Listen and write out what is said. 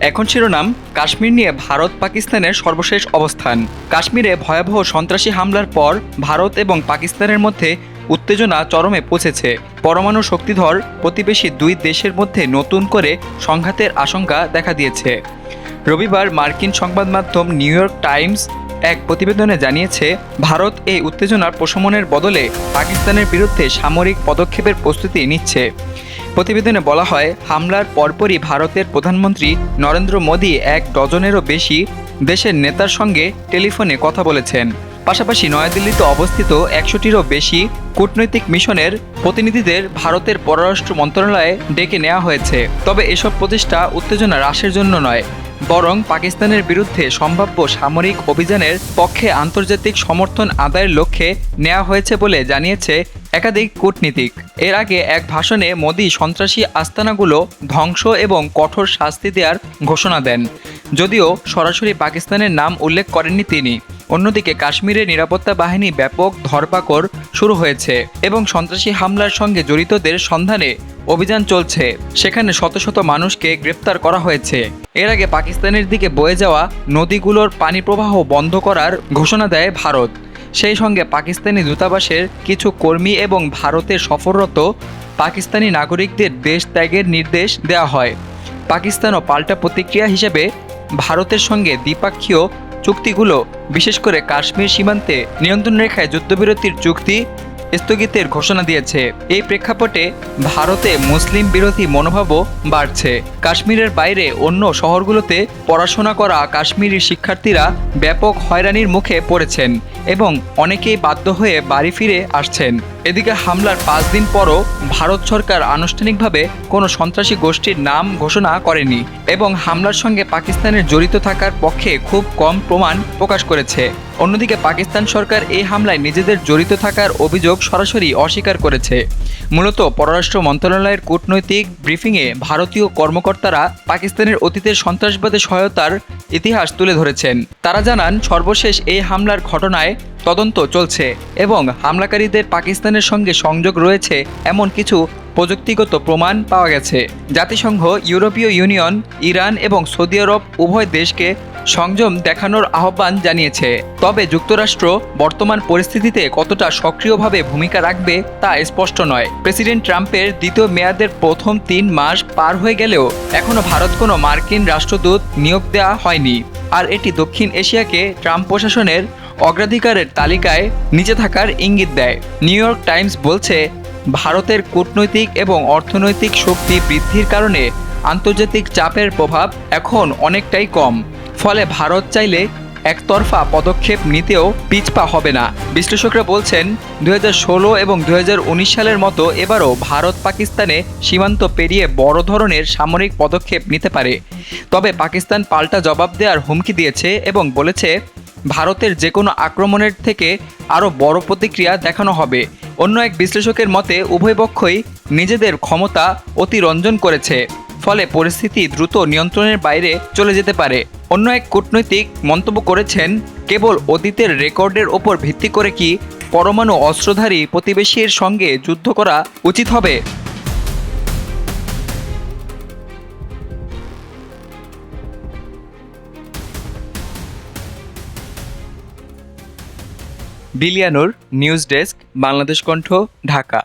এখন শিরোনাম, কাশ্মীর নিয়ে ভারত পাকিস্তানের সর্বশেষ অবস্থান। কাশ্মীরে ভয়াবহ সন্ত্রাসী হামলার পর ভারত এবং পাকিস্তানের মধ্যে উত্তেজনা চরমে পৌঁছেছে। পরমাণু শক্তিধর প্রতিবেশী দুই দেশের মধ্যে নতুন করে সংঘাতের আশঙ্কা দেখা দিয়েছে। রবিবার মার্কিন সংবাদ মাধ্যম নিউ ইয়র্ক টাইমস এক প্রতিবেদনে জানিয়েছে, ভারত এই উত্তেজনার প্রশমনের বদলে পাকিস্তানের বিরুদ্ধে সামরিক পদক্ষেপের প্রস্তুতি নিচ্ছে। প্রতিবেদনে বলা হয়, হামলার পরপরই ভারতের প্রধানমন্ত্রী নরেন্দ্র মোদী এক ডজনেরও বেশি দেশের নেতার সঙ্গে টেলিফোনে কথা বলেছেন। পাশাপাশি নয়াদিল্লিতে অবস্থিত একশোটিরও বেশি কূটনৈতিক মিশনের প্রতিনিধিদের ভারতের পররাষ্ট্র মন্ত্রণালয়ে ডেকে নেওয়া হয়েছে। তবে এসব প্রচেষ্টা উত্তেজনা হ্রাসের জন্য নয়, বরং পাকিস্তানের বিরুদ্ধে সম্ভাব্য সামরিক অভিযানের পক্ষে আন্তর্জাতিক সমর্থন আদায়ের লক্ষ্যে নেওয়া হয়েছে বলে জানিয়েছে একাধিক কূটনীতিক। এর আগে এক ভাষণে মোদি সন্ত্রাসী আস্তানাগুলো ধ্বংস এবং কঠোর শাস্তি দেওয়ার ঘোষণা দেন। যদিও সরাসরি পাকিস্তানের নাম উল্লেখ করেননি তিনি। অন্যদিকে কাশ্মীরের নিরাপত্তা বাহিনী ব্যাপক ধরপাকড় শুরু হয়েছে এবং সন্ত্রাসী হামলার সঙ্গে জড়িতদের সন্ধানে অভিযান চলছে। সেখানে শত শত মানুষকে গ্রেপ্তার করা হয়েছে। এর আগে পাকিস্তানের দিকে বয়ে যাওয়া নদীগুলোর পানি প্রবাহ বন্ধ করার ঘোষণা দেয় ভারত। সেই সঙ্গে পাকিস্তানি দূতাবাসের কিছু কর্মী এবং ভারতের সফররত পাকিস্তানি নাগরিকদের দেশ ত্যাগের নির্দেশ দেওয়া হয়। পাকিস্তানও পাল্টা প্রতিক্রিয়া হিসেবে ভারতের সঙ্গে দ্বিপাক্ষীয় চুক্তিগুলো, বিশেষ করে কাশ্মীর সীমান্তে নিয়ন্ত্রণ রেখায় যুদ্ধবিরতির চুক্তি স্থগিতের ঘোষণা দিয়েছে। এই প্রেক্ষাপটে ভারতে মুসলিম বিরোধী মনোভাবও বাড়ছে। কাশ্মীরের বাইরে অন্য শহরগুলোতে পড়াশোনা করা কাশ্মীরি শিক্ষার্থীরা ব্যাপক হয়রানির মুখে পড়েছেন। এবং অনেকেই বাধ্য হয়ে বাড়ি ফিরে আসছেন। এদিকে হামলার পাঁচ দিন পরও ভারত সরকার আনুষ্ঠানিকভাবে কোনো সন্ত্রাসী গোষ্ঠীর নাম ঘোষণা করেনি এবং হামলার সঙ্গে পাকিস্তানের জড়িত থাকার পক্ষে খুব কম প্রমাণ প্রকাশ করেছে। অন্যদিকে পাকিস্তান সরকার এই হামলায় নিজেদের জড়িত থাকার অভিযোগ সরাসরি অস্বীকার করেছে। মূলত পররাষ্ট্র মন্ত্রণালয়ের কূটনৈতিক ব্রিফিংয়ে ভারতীয় কর্মকর্তারা পাকিস্তানের অতীতের সন্ত্রাসবাদে সহায়তার ইতিহাস তুলে ধরেছেন। তারা জানান, সর্বশেষ এই হামলার ঘটনায় তদন্ত চলছে এবং হামলাকারীদের পাকিস্তানের সঙ্গে সংযোগ রয়েছে এমন কিছু প্রযুক্তিগত প্রমাণ পাওয়া গেছে। জাতিসংঘ, ইউরোপীয় ইউনিয়ন, ইরান এবং সৌদি আরব উভয় দেশকে সংযম দেখানোর আহ্বান জানিয়েছে। তবে যুক্তরাষ্ট্র বর্তমান পরিস্থিতিতে কতটা সক্রিয়ভাবে ভূমিকা রাখবে তা স্পষ্ট নয়। প্রেসিডেন্ট ট্রাম্পের দ্বিতীয় মেয়াদের প্রথম তিন মাস পার হয়ে গেলেও এখনও ভারত কোনো মার্কিন রাষ্ট্রদূত নিয়োগ দেওয়া হয়নি। আর এটি দক্ষিণ এশিয়াকে ট্রাম্প প্রশাসনের অগ্রাধিকারের তালিকায় নিচে থাকার ইঙ্গিত দেয়। নিউ ইয়র্ক টাইমস বলছে, ভারতের কূটনৈতিক এবং অর্থনৈতিক শক্তি বৃদ্ধির কারণে আন্তর্জাতিক চাপের প্রভাব এখন অনেকটাই কম। ফলে ভারত চাইলে একতরফা পদক্ষেপ নিতেও পিছপা হবে না। বিশ্লেষকরা বলছেন দু হাজার ষোলো এবং দু হাজার উনিশ সালের মতো এবারও ভারত পাকিস্তানে সীমান্ত পেরিয়ে বড় ধরনের সামরিক পদক্ষেপ নিতে পারে। তবে পাকিস্তান পাল্টা জবাব দেওয়ার হুমকি দিয়েছে এবং বলেছে ভারতের যে কোনো আক্রমণের থেকে আরও বড় প্রতিক্রিয়া দেখানো হবে। অন্য এক বিশ্লেষকের মতে, উভয় পক্ষই নিজেদের ক্ষমতা অতিরঞ্জন করেছে, ফলে পরিস্থিতি দ্রুত নিয়ন্ত্রণের বাইরে চলে যেতে পারে। অন্য এক কূটনৈতিক মন্তব্য করেছেন, কেবল অতীতের রেকর্ডের ওপর ভিত্তি করে কি পরমাণু অস্ত্রধারী প্রতিবেশীর সঙ্গে যুদ্ধ করা উচিত হবে? বিলিয়ানুর নিউজ ডেস্ক বাংলাদেশ কণ্ঠ ঢাকা।